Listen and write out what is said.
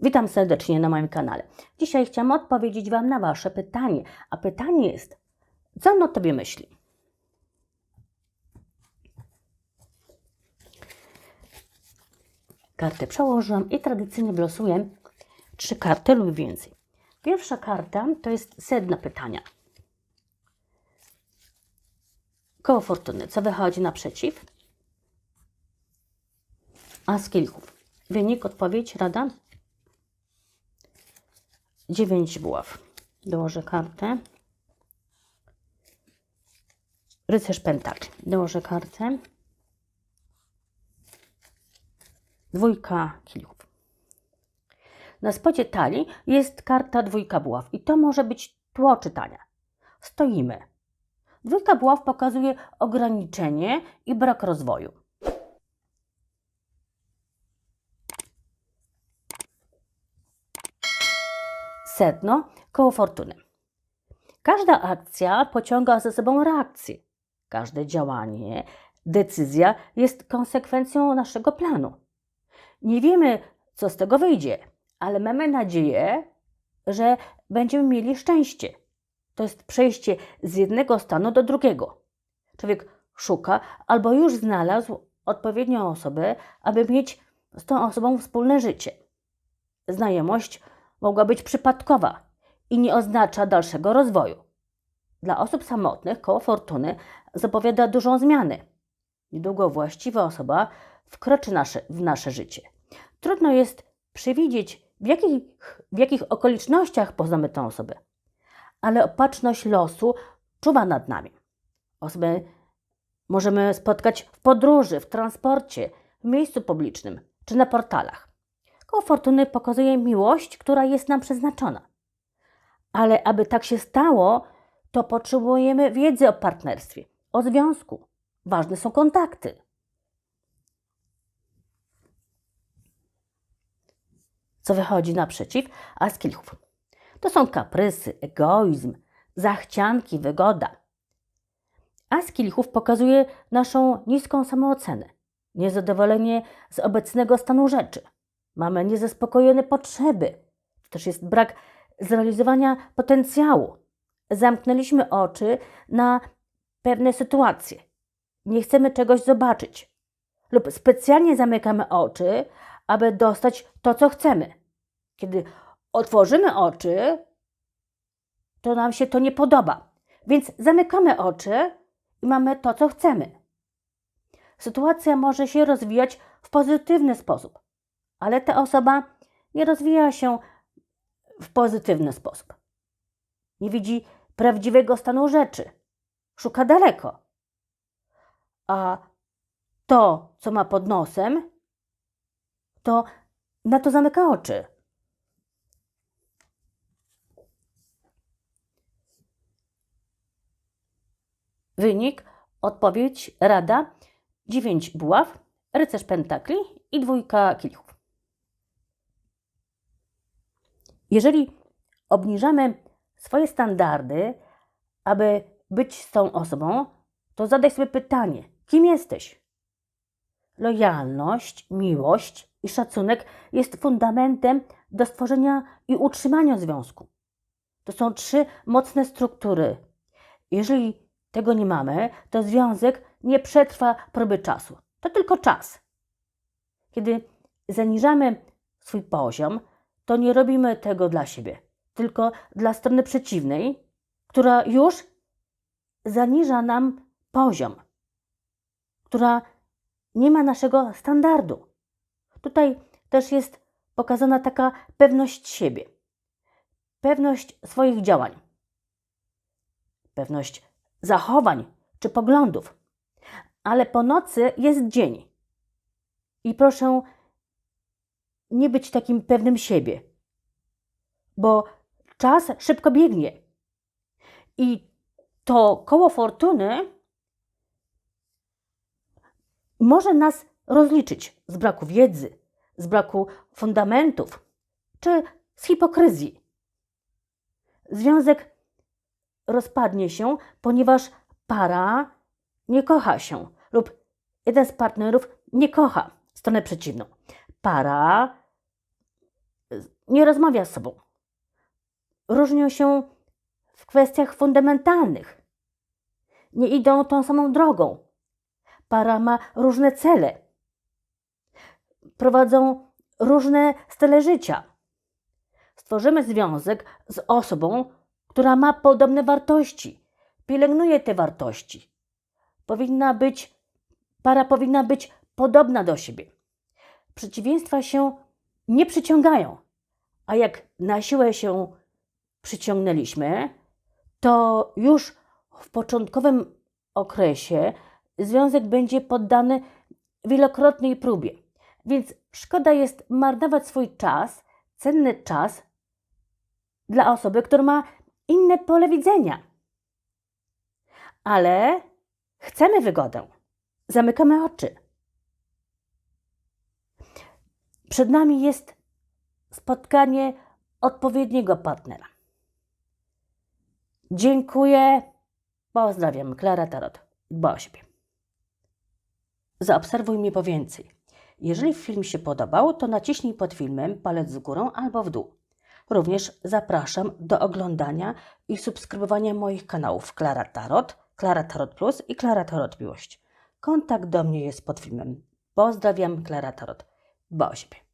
Witam serdecznie na moim kanale. Dzisiaj chciałam odpowiedzieć Wam na Wasze pytanie. A pytanie jest, co on o Tobie myśli? Kartę przełożyłam i tradycyjnie wylosuję trzy karty lub więcej. Pierwsza karta to jest sedno pytania. Koło fortuny. Co wychodzi naprzeciw? As kielichów. Wynik, odpowiedź, rada? Dziewięć buław. Dołożę kartę. Rycerz pentakli. Dołożę kartę. Dwójka kielichów. Na spodzie talii jest karta dwójka buław i to może być tło czytania. Stoimy. Dwójka buław pokazuje ograniczenie i brak rozwoju. Sedno koło fortuny. Każda akcja pociąga za sobą reakcję. Każde działanie, decyzja jest konsekwencją naszego planu. Nie wiemy, co z tego wyjdzie, ale mamy nadzieję, że będziemy mieli szczęście. To jest przejście z jednego stanu do drugiego. Człowiek szuka albo już znalazł odpowiednią osobę, aby mieć z tą osobą wspólne życie. Znajomość mogła być przypadkowa i nie oznacza dalszego rozwoju. Dla osób samotnych koło fortuny zapowiada dużą zmianę. Niedługo właściwa osoba wkroczy nasze, w nasze życie. Trudno jest przewidzieć, w jakich, w jakich okolicznościach poznamy tę osobę, ale opatrzność losu czuwa nad nami. Osobę możemy spotkać w podróży, w transporcie, w miejscu publicznym czy na portalach. Koło fortuny pokazuje miłość, która jest nam przeznaczona. Ale aby tak się stało, to potrzebujemy wiedzy o partnerstwie, o związku. Ważne są kontakty. Co wychodzi naprzeciw? A z kielichów. To są kaprysy, egoizm, zachcianki, wygoda. A z kielichów pokazuje naszą niską samoocenę, niezadowolenie z obecnego stanu rzeczy. Mamy niezaspokojone potrzeby. To też jest brak zrealizowania potencjału. Zamknęliśmy oczy na pewne sytuacje. Nie chcemy czegoś zobaczyć. Lub specjalnie zamykamy oczy, aby dostać to, co chcemy. Kiedy otworzymy oczy, to nam się to nie podoba. Więc zamykamy oczy i mamy to, co chcemy. Sytuacja może się rozwijać w pozytywny sposób, ale ta osoba nie rozwija się w pozytywny sposób. Nie widzi prawdziwego stanu rzeczy. Szuka daleko. A to, co ma pod nosem, to na to zamyka oczy. Wynik, odpowiedź, rada, dziewięć buław, rycerz pentakli i dwójka kielichów. Jeżeli obniżamy swoje standardy, aby być z tą osobą, to zadaj sobie pytanie, kim jesteś? Lojalność, miłość i szacunek jest fundamentem do stworzenia i utrzymania związku. To są trzy mocne struktury. Jeżeli tego nie mamy, to związek nie przetrwa próby czasu. To tylko czas. Kiedy zaniżamy swój poziom, to nie robimy tego dla siebie, tylko dla strony przeciwnej, która już zaniża nam poziom, która nie ma naszego standardu. Tutaj też jest pokazana taka pewność siebie, pewność swoich działań, pewność zachowań czy poglądów. Ale po nocy jest dzień. I proszę nie być takim pewnym siebie, bo czas szybko biegnie. I to koło fortuny może nas rozliczyć z braku wiedzy, z braku fundamentów czy z hipokryzji. Związek rozpadnie się, ponieważ para nie kocha się lub jeden z partnerów nie kocha stronę przeciwną. Para nie rozmawia z sobą. Różnią się w kwestiach fundamentalnych. Nie idą tą samą drogą. Para ma różne cele. Prowadzą różne style życia. Stworzymy związek z osobą, która ma podobne wartości, pielęgnuje te wartości. Powinna być, para powinna być podobna do siebie. Przeciwieństwa się nie przyciągają, a jak na siłę się przyciągnęliśmy, to już w początkowym okresie związek będzie poddany wielokrotnej próbie. Więc szkoda jest marnować swój czas, cenny czas dla osoby, która ma inne pole widzenia. Ale chcemy wygodę. Zamykamy oczy. Przed nami jest spotkanie odpowiedniego partnera. Dziękuję. Pozdrawiam. Klara Tarot. Dba o siebie. Zaobserwuj mnie po więcej. Jeżeli film się podobał, to naciśnij pod filmem palec w górę albo w dół. Również zapraszam do oglądania i subskrybowania moich kanałów Klara Tarot, Klara Tarot Plus i Klara Tarot Miłość. Kontakt do mnie jest pod filmem. Pozdrawiam, Klara Tarot. Dba o siebie.